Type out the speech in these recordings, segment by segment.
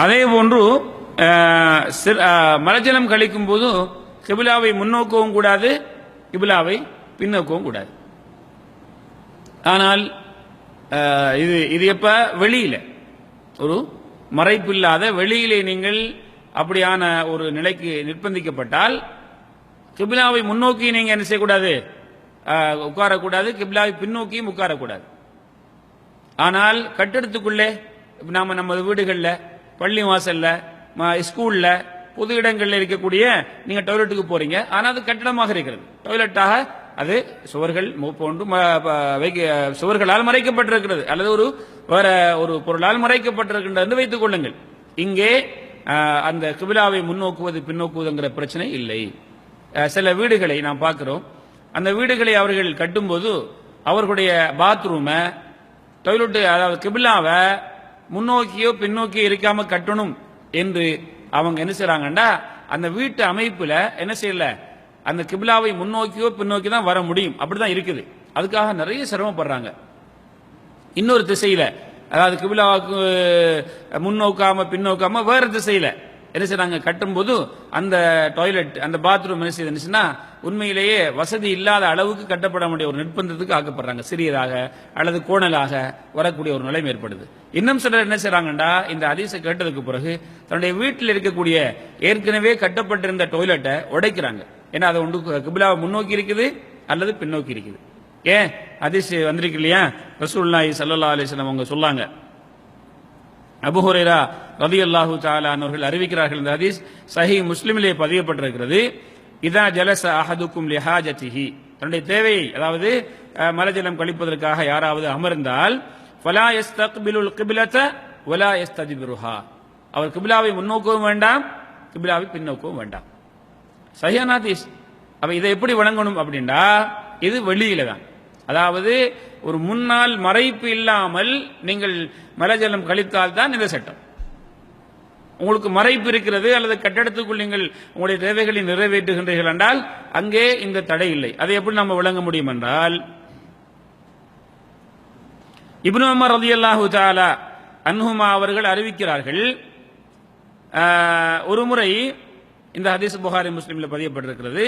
அதே போன்று மலஜலம் கழிக்கும் போது கிபிலாவை முன்னோக்கவும் கூடாது கிபிலாவை பின்னோக்கவும் கூடாது. ஆனால் இது இது எப்ப? வெளியில. ஒரு மறைப்பில்லாத வெளியிலே நீங்கள் அப்படியான ஒரு நிலைக்கு நிர்பந்திக்கப்பட்டால் கிபிலாவை முன்னோக்கி நீங்க என்ன செய்யக்கூடாது? உட்காரக்கூடாது கிபிலாவை பின்னோக்கியும் உட்காரக்கூடாது. ஆனால் கட்டிடத்துக்குள்ளே நாம நமது வீடுகளில் பள்ளி வாசல்ல ம- ஸ்கூல்ல பொது இடங்களில் இருக்கக்கூடிய நீங்க டாய்லெட்டுக்கு போறீங்க. ஆனால் அது கட்டிடமாக இருக்கிறது. டாய்லெட்டாக அது சுவர்கள் மு- போன்று வைக்க- சுவர்களால் மறைக்கப்பட்டிருக்கிறது. அல்லது ஒரு வேற ஒரு பொருளால் மறைக்கப்பட்டிருக்கின்றது என்று வைத்துக் கொள்ளுங்கள். இங்கே அந்த கிபிலாவை முன்னோக்குவது பின்னோக்குவதுங்கிற பிரச்சனை இல்லை. சில வீடுகளை நாம் பார்க்கிறோம். அந்த வீடுகளை அவர்கள் கட்டும்போது அவர்களுடைய பாத்ரூமை டொய்லெட்டு அதாவது கிபிலாவை முன்னோக்கியோ பின்னோக்கியோ இருக்காம கட்டணும் என்று அவங்க என்ன செய்றாங்கன்னா அந்த வீட்டு அமைப்புல என்ன செய்யல அந்த கிபிலாவை முன்னோக்கியோ பின்னோக்கி தான் வர முடியும். அப்படிதான் இருக்குது. அதுக்காக நிறைய சிரமப்படுறாங்க. இன்னொரு திசையில அதாவது கிபிலாவுக்கு முன்னோக்காம பின்னோக்காம வேற திசையில என்ன செய்றாங்க கட்டும்போது அந்த டாய்லெட் அந்த பாத்ரூம் என்ன செய்யுதுன்னா உண்மையிலேயே வசதி இல்லாத அளவுக்கு கட்டப்பட வேண்டிய ஒரு நிர்பந்தத்துக்கு ஆக்கப்படுறாங்க. சிறியதாக அல்லது கோணலாக வரக்கூடிய ஒரு நிலைமை ஏற்படுது. இன்னும் சிலர் என்ன செய்றாங்கண்டா இந்த அதிச கேட்டதுக்கு பிறகு தன்னுடைய வீட்டில் இருக்கக்கூடிய ஏற்கனவே கட்டப்பட்டிருந்த டாய்லெட்டை உடைக்கிறாங்க. ஏன்னா அதை ஒன்று கிபிலாவை முன்னோக்கி இருக்குது அல்லது பின்னோக்கி இருக்குது. ஏன்? அதிசயம் வந்திருக்கு இல்லையா? ரசூல்லாய் சல்லா அலைஹி அவங்க சொல்லாங்க. அபுஹுரேரா ரதி அல்லாஹு சாலா அவர்கள் அறிவிக்கிறார்கள் இந்த ஹதீஸ். சஹி முஸ்லிமிலே பதியப்பட்டிருக்கிறது. இதா ஜலச அஹதுக்கும் லிஹாஜத்திஹி. தன்னுடைய தேவையை அதாவது மலஜலம் கழிப்பதற்காக யாராவது அமர்ந்தால் ஃபலா பிலாத்த ஒலா எஸ்ததி யஸ்தஜிபிருஹா. அவர் கிபிலாவை முன்னோக்கவும் வேண்டாம் கிபிலாவை பின்னோக்கவும் வேண்டாம். சரியான ஹதீஸ். அப்ப இதை எப்படி வழங்கணும் அப்படின்னா இது வெளியில தான். அதாவது ஒரு முன்னால் மறைப்பு இல்லாமல் நீங்கள் மலஜலம் கழித்தால் தான் இந்த சட்டம். உங்களுக்கு மறைப்பு இருக்கிறது அல்லது கட்டடத்துக்குள் நீங்கள் உங்களுடைய தேவைகளை நிறைவேற்றுகின்றீர்கள் என்றால் அங்கே இந்த தடை இல்லை. அதை எப்படி நம்ம விளங்க முடியும் என்றால் இப்னு ரதி அல்லாஹு தாலா அன்ஹுமா அவர்கள் அறிவிக்கிறார்கள் ஆஹ், ஒரு முறை இந்த ஹதீஸ் புகாரி முஸ்லிம்ல பதியப்பட்டிருக்கிறது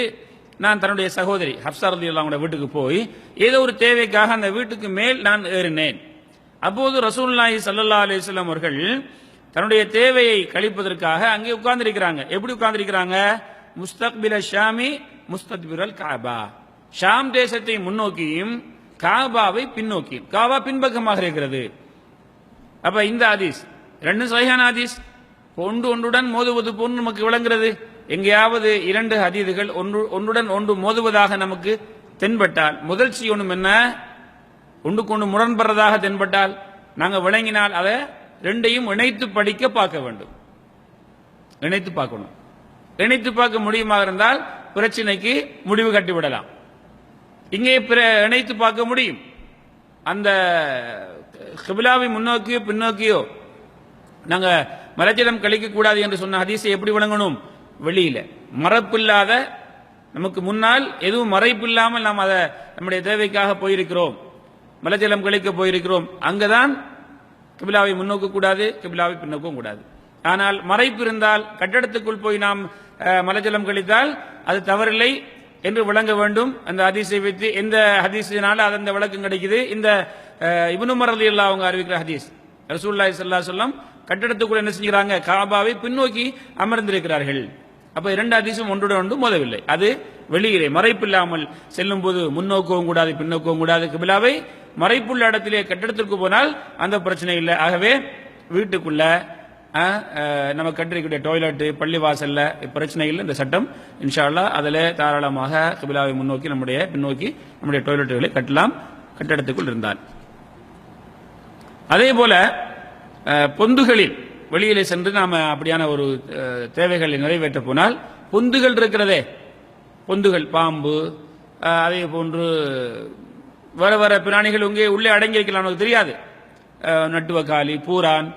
நான் தன்னுடைய சகோதரி ஹப்சா ரலியல்லாஹு வீட்டுக்கு போய் ஏதோ ஒரு தேவைக்காக அந்த வீட்டுக்கு மேல் நான் ஏறினேன். அப்போது ரசூல்லாஹி சல்லா அலிஸ்லாம் அவர்கள் தன்னுடைய தேவையை கழிப்பதற்காக அங்கே உட்கார்ந்திருக்கிறாங்க. எப்படி உட்கார்ந்திருக்கிறாங்க? முஸ்தக்பில ஷாமி முஸ்தக்பிரல் காபா. ஷாம் தேசத்தை முன்னோக்கியும் காபாவை பின்னோக்கியும். காபா பின்பக்கமாக இருக்கிறது. அப்ப இந்த ஆதீஸ் ரெண்டு சஹிஹான ஆதீஸ் ஒன்று ஒன்றுடன் மோதுவது போன்று நமக்கு விளங்குறது எங்கேயாவது இரண்டு ஹதீதுகள் ஒன்று ஒன்றுடன் ஒன்று மோதுவதாக நமக்கு தென்பட்டால் முதல் செய்யணும் என்ன? ஒன்றுக்கு ஒன்று முரண்படுறதாக தென்பட்டால் நாங்கள் விளங்கினால் அதை ரெண்டையும் இணைத்து படிக்க பார்க்க வேண்டும். இணைத்து பார்க்கணும். இணைத்து பார்க்க முடியுமாக இருந்தால் பிரச்சனைக்கு முடிவு கட்டிவிடலாம். இங்கே பிற இணைத்து பார்க்க முடியும். அந்த ஹிபிலாவை முன்னோக்கியோ பின்னோக்கியோ நாங்கள் மலஜலம் கழிக்க கூடாது என்று சொன்ன ஹதீஸை எப்படி விளங்கணும்? வெளியில. மறப்பில்லாத நமக்கு முன்னால் எதுவும் மறைப்பு இல்லாமல் நாம் அதை நம்முடைய தேவைக்காக போயிருக்கிறோம். மலஜலம் கழிக்க போயிருக்கிறோம். அங்கதான் கிபிலாவை முன்னோக்க கூடாது கிபிலாவை பின்னோக்கும் கூடாது. ஆனால் மறைப்பு இருந்தால் கட்டடத்துக்குள் போய் நாம் மலஜலம் கழித்தால் அது தவறில்லை என்று விளங்க வேண்டும். அந்த ஹதீஸை வைத்து எந்த ஹதீஸினால அது அந்த விளக்கம் கிடைக்குது? இந்த அஹ், இப்னு அவங்க அறிவிக்கிற ஹதீஸ். ரசூல்லா ஸல்லல்லாஹு அலைஹி என்ன செஞ்சுக்கிறாங்க? காபாவை பின்னோக்கி அமர்ந்திருக்கிறார்கள். அப்ப இரண்டு அதிசயம் ஒன்றுடன் ஒன்று மோதவில்லை. அது வெளியிலே மறைப்பில்லாமல் செல்லும் போது முன்னோக்கவும் கூடாது பின்னோக்கவும் கூடாது. கிபிலாவை மறைப்புள்ள இடத்திலே கட்டிடத்திற்கு போனால் அந்த பிரச்சனை இல்லை. ஆகவே வீட்டுக்குள்ள நம்ம கட்டிருக்கக்கூடிய டாய்லெட் பள்ளி வாசல்ல பிரச்சனை இல்லை. இந்த சட்டம் இன்ஷா அல்லாஹ் அதில் தாராளமாக கிபிலாவை முன்னோக்கி நம்முடைய பின்னோக்கி நம்முடைய டாய்லெட்டுகளை கட்டலாம். கட்டிடத்துக்குள் இருந்தால். அதே போல பொந்துகளில் வெளியிலே சென்று நாம் அப்படியான ஒரு தேவைகளை நிறைவேற்ற போனால் பொந்துகள் இருக்கிறதே. பொந்துகள் பாம்பு அதே போன்று வர வர பிராணிகள் இங்கே உள்ளே அடங்கி நமக்கு தெரியாது. நட்டுவக்காலி பூரான்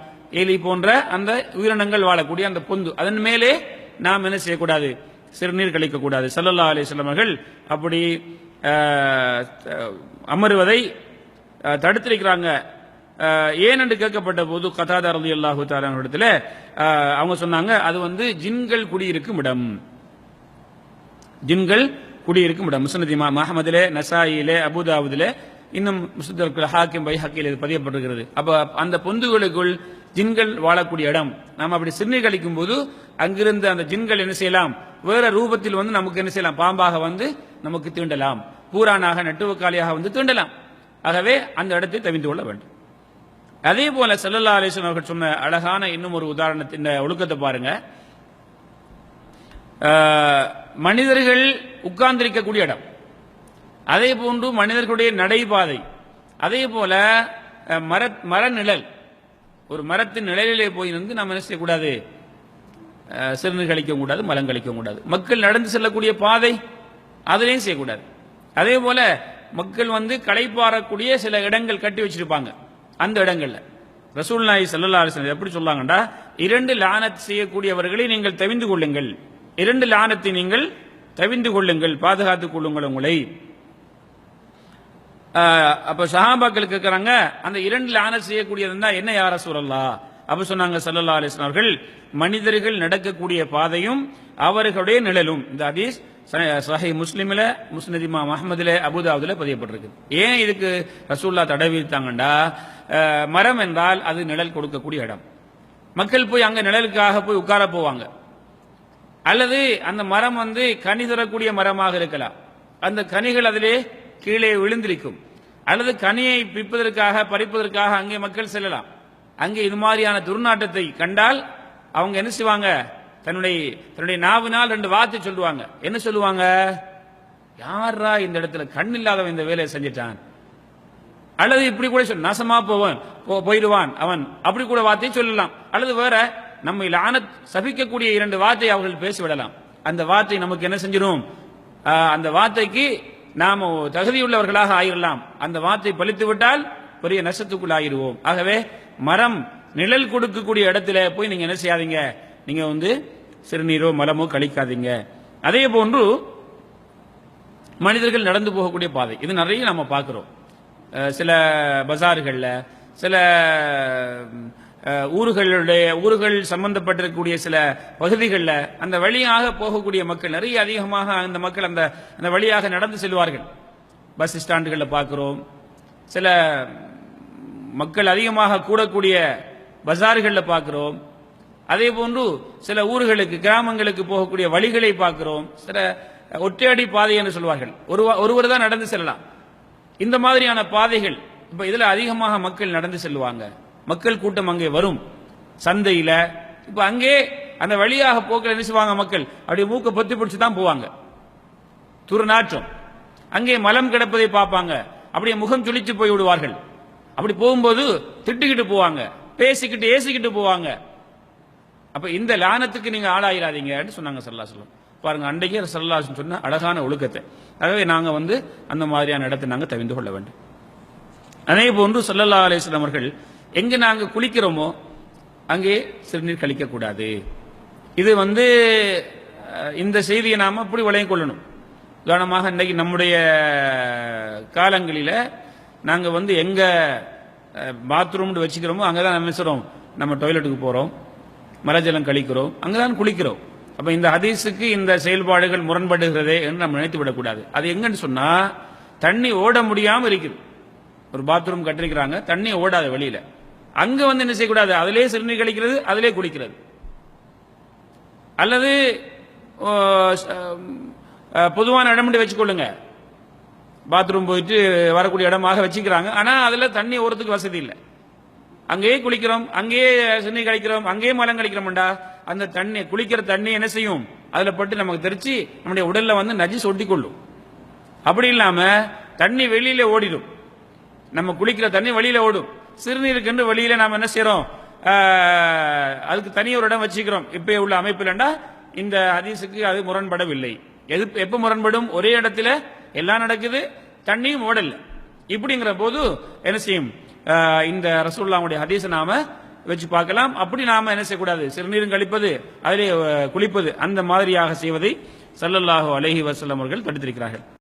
எலி போன்ற அந்த உயிரினங்கள் வாழக்கூடிய அந்த பொந்து. அதன் மேலே நாம் என்ன செய்யக்கூடாது? சிறுநீர் கழிக்கக்கூடாது. சல்லல்லா அலைஹி வஸல்லம் அவர்கள் அப்படி அமருவதை தடுத்திருக்கிறாங்க. ஏன் என்று கேட்கப்பட்ட போது கதாதார் ரதி அல்லாஹு இடத்துல அவங்க சொன்னாங்க அது வந்து ஜின்கள் குடியிருக்கும் இடம். ஜின்கள் குடியிருக்கும் இடம். முஸ்னதி மஹமதிலே நசாயிலே அபுதாபுதிலே இன்னும் முஸ்லிம்கள் ஹாக்கிம் பை ஹக்கில் இது பதியப்பட்டிருக்கிறது. அப்போ அந்த பொந்துகளுக்குள் ஜின்கள் வாழக்கூடிய இடம். நாம் அப்படி சிறுநீர் கழிக்கும் போது அங்கிருந்து அந்த ஜின்கள் என்ன செய்யலாம்? வேற ரூபத்தில் வந்து நமக்கு என்ன செய்யலாம்? பாம்பாக வந்து நமக்கு தீண்டலாம். பூரானாக நட்டுவக்காலியாக வந்து தீண்டலாம். ஆகவே அந்த இடத்தை தவிந்து கொள்ள வேண்டும். அதே போல செல்லல்லா அலிஸ்லாம் அவர்கள் சொன்ன அழகான இன்னும் ஒரு உதாரணத்தின் ஒழுக்கத்தை பாருங்க. மனிதர்கள் உட்கார்ந்திருக்கக்கூடிய இடம். அதே போன்று மனிதர்களுடைய நடைபாதை. அதே போல அஹ், மர மரநிழல். ஒரு மரத்தின் நிழலிலே போய் நின்று நாம் என்ன செய்யக்கூடாது? சிறுநீர் கழிக்க கூடாது மலம் கழிக்க கூடாது. மக்கள் நடந்து செல்லக்கூடிய பாதை அதுலேயும் செய்யக்கூடாது. அதே போல மக்கள் வந்து களைப்பாறக்கூடிய சில இடங்கள் கட்டி வச்சிருப்பாங்க. அந்த இடங்கள்ல. ரசூல் நாயி சல்லல்லா எப்படி சொல்லாங்கடா இரண்டு லானத் செய்யக்கூடியவர்களை நீங்கள் தவிந்து கொள்ளுங்கள். இரண்டு லானத்தை நீங்கள் தவிந்து கொள்ளுங்கள் பாதுகாத்துக் கொள்ளுங்கள் உங்களை. அப்ப சஹாபாக்கள் கேட்கிறாங்க அந்த இரண்டு லானத் செய்யக்கூடியது என்ன யார சூழல்லா அப்ப சொன்னாங்க சல்லல்லா அலிஸ்லாம் அவர்கள் மனிதர்கள் நடக்கக்கூடிய பாதையும் அவர்களுடைய நிழலும். இந்த ஹதீஸ் சஹி சஹீஹ் முஸ்லிமா அஹமதுல மஹமதுல பதியப்பட்டிருக்கு. ஏன் இதுக்கு ரசூல்லா தடை விதித்தாங்கண்டா மரம் என்றால் அது நிழல் கொடுக்கக்கூடிய இடம். மக்கள் போய் அங்கே நிழலுக்காக போய் உட்கார போவாங்க. அல்லது அந்த மரம் வந்து கனி தரக்கூடிய மரமாக இருக்கலாம். அந்த கனிகள் அதிலே கீழே விழுந்திருக்கும். அல்லது கனியை பிப்பதற்காக பறிப்பதற்காக அங்கே மக்கள் செல்லலாம். அங்கே இது மாதிரியான துர்நாற்றத்தை கண்டால் அவங்க என்ன செய்வாங்க? தன்னுடைய தன்னுடைய நாவினால் ரெண்டு வார்த்தை சொல்லுவாங்க. என்ன சொல்லுவாங்க? யாரா இந்த இடத்துல கண் இல்லாதவன் இந்த வேலையை செஞ்சிட்டான்? அல்லது இப்படி கூட சொல்ல நாசமா போவன் போ- போயிடுவான் அவன். அப்படி கூட வார்த்தையை சொல்லலாம். அல்லது வேற நம்மை லான சபிக்கக்கூடிய இரண்டு வார்த்தை அவர்கள் பேசிவிடலாம். அந்த வார்த்தை நமக்கு என்ன செஞ்சிடும் அந்த வார்த்தைக்கு நாம் தகுதியுள்ளவர்களாக ஆயிடலாம் அந்த வார்த்தை பழித்து விட்டால் பெரிய நஷ்டத்துக்குள் ஆகிடுவோம் ஆகவே மரம் நிழல் கொடுக்கக்கூடிய இடத்துல போய் நீங்க என்ன செய்யாதீங்க. நீங்க வந்து சிறுநீரோ மலமோ கழிக்காதீங்க. அதே போன்று மனிதர்கள் நடந்து போகக்கூடிய பாதை. இது நிறைய நம்ம பார்க்குறோம். சில பஜார்களில் சில ஊர்களுடைய ஊர்கள் சம்பந்தப்பட்டிருக்கக்கூடிய சில பகுதிகளில் அந்த வழியாக போகக்கூடிய மக்கள் நிறைய அதிகமாக அந்த மக்கள் அந்த அந்த வழியாக நடந்து செல்வார்கள். பஸ் ஸ்டாண்டுகளில் பார்க்குறோம். சில மக்கள் அதிகமாக கூடக்கூடிய பஜார்களில் பார்க்கிறோம். அதே போன்று சில ஊர்களுக்கு கிராமங்களுக்கு போகக்கூடிய வழிகளை பார்க்கிறோம். சில ஒற்றையடி பாதை என்று சொல்வார்கள். ஒரு ஒருவர் தான் நடந்து செல்லலாம். இந்த மாதிரியான பாதைகள் இப்போ இதில் அதிகமாக மக்கள் நடந்து செல்லுவாங்க. மக்கள் கூட்டம் அங்கே வரும். சந்தையில் இப்போ அங்கே அந்த வழியாக போக்கில் என்ன செய்வாங்க மக்கள்? அப்படியே மூக்க பொத்தி பிடிச்சி தான் போவாங்க. துர்நாற்றம். அங்கே மலம் கிடப்பதை பார்ப்பாங்க. அப்படியே முகம் சுழிச்சு போய் விடுவார்கள். அப்படி போகும்போது திட்டுக்கிட்டு போவாங்க பேசிக்கிட்டு ஏசிக்கிட்டு போவாங்க. அப்ப இந்த லானத்துக்கு நீங்க ஆளாயிராதீங்கன்னு சொன்னாங்க சல்லா சொல்லம் பாருங்க அன்றைக்கே சல்லாசன் சொன்ன அழகான ஒழுக்கத்தை. ஆகவே நாங்க வந்து அந்த மாதிரியான இடத்தை நாங்க தவிந்து கொள்ள வேண்டும். அதே போன்று சல்லல்லா அலிஸ்லாம் அவர்கள் எங்க நாங்க குளிக்கிறோமோ அங்கே சிறுநீர் கழிக்க கூடாது இது வந்து இந்த செய்தியை நாம அப்படி விளையம் கொள்ளணும். உதாரணமாக இன்னைக்கு நம்முடைய காலங்களில் நாங்கள் வந்து எங்கே பாத்ரூம்னு வச்சுக்கிறோமோ அங்கதான் நம்ம என்ன நம்ம டாய்லெட்டுக்கு போகிறோம் மலஜலம் கழிக்கிறோம். அங்கதான் குளிக்கிறோம். அப்போ இந்த ஹதீஸுக்கு இந்த செயல்பாடுகள் முரண்படுகிறதே என்று நம்ம நினைத்து விடக்கூடாது. அது எங்கன்னு சொன்னால் தண்ணி ஓட முடியாமல் இருக்குது. ஒரு பாத்ரூம் கட்டிருக்கிறாங்க தண்ணி ஓடாத வெளியில். அங்கே வந்து என்ன செய்யக்கூடாது? அதிலே சிறுநீர் கழிக்கிறது அதிலே குளிக்கிறது. அல்லது பொதுவான இடம்னு வச்சுக்கொள்ளுங்க. பாத்ரூம் போயிட்டு வரக்கூடிய இடமாக வச்சுக்கிறாங்க. ஆனால் அதில் தண்ணி ஓரத்துக்கு வசதி இல்லை. அங்கேயே குளிக்கிறோம் அங்கேயே சிறுநீர் கழிக்கிறோம் அங்கேயே மலம் கழிக்கிறோம்டா. அந்த தண்ணி குளிக்கிற தண்ணி என்ன செய்யும்? அதில் பட்டு நமக்கு தெரிச்சு நம்முடைய உடலில் வந்து நஜி ஒட்டி கொள்ளும் அப்படி இல்லாமல் தண்ணி வெளியில ஓடிடும். நம்ம குளிக்கிற தண்ணி வெளியில ஓடும். சிறுநீருக்கென்று வெளியில நாம என்ன செய்யறோம் அதுக்கு தனி ஒரு இடம் வச்சுக்கிறோம். இப்ப உள்ள அமைப்பில்ண்டா இந்த ஹதீஸுக்கு அது முரண்படவில்லை. எது எப்ப முரண்படும்? ஒரே இடத்துல எல்லாம் நடக்குது தண்ணியும் ஓடல. இப்படிங்கிற போது என்ன செய்யும்? இந்த ரசூல்லாவுடைய ஹதீஸை நாம வச்சு பார்க்கலாம். அப்படி நாம என்ன செய்யக்கூடாது? சிறுநீரும் கழிப்பது அதிலே குளிப்பது அந்த மாதிரியாக செய்வதை சல்லல்லாஹு அலஹி வசல்லம் அவர்கள் தடுத்திருக்கிறார்கள்.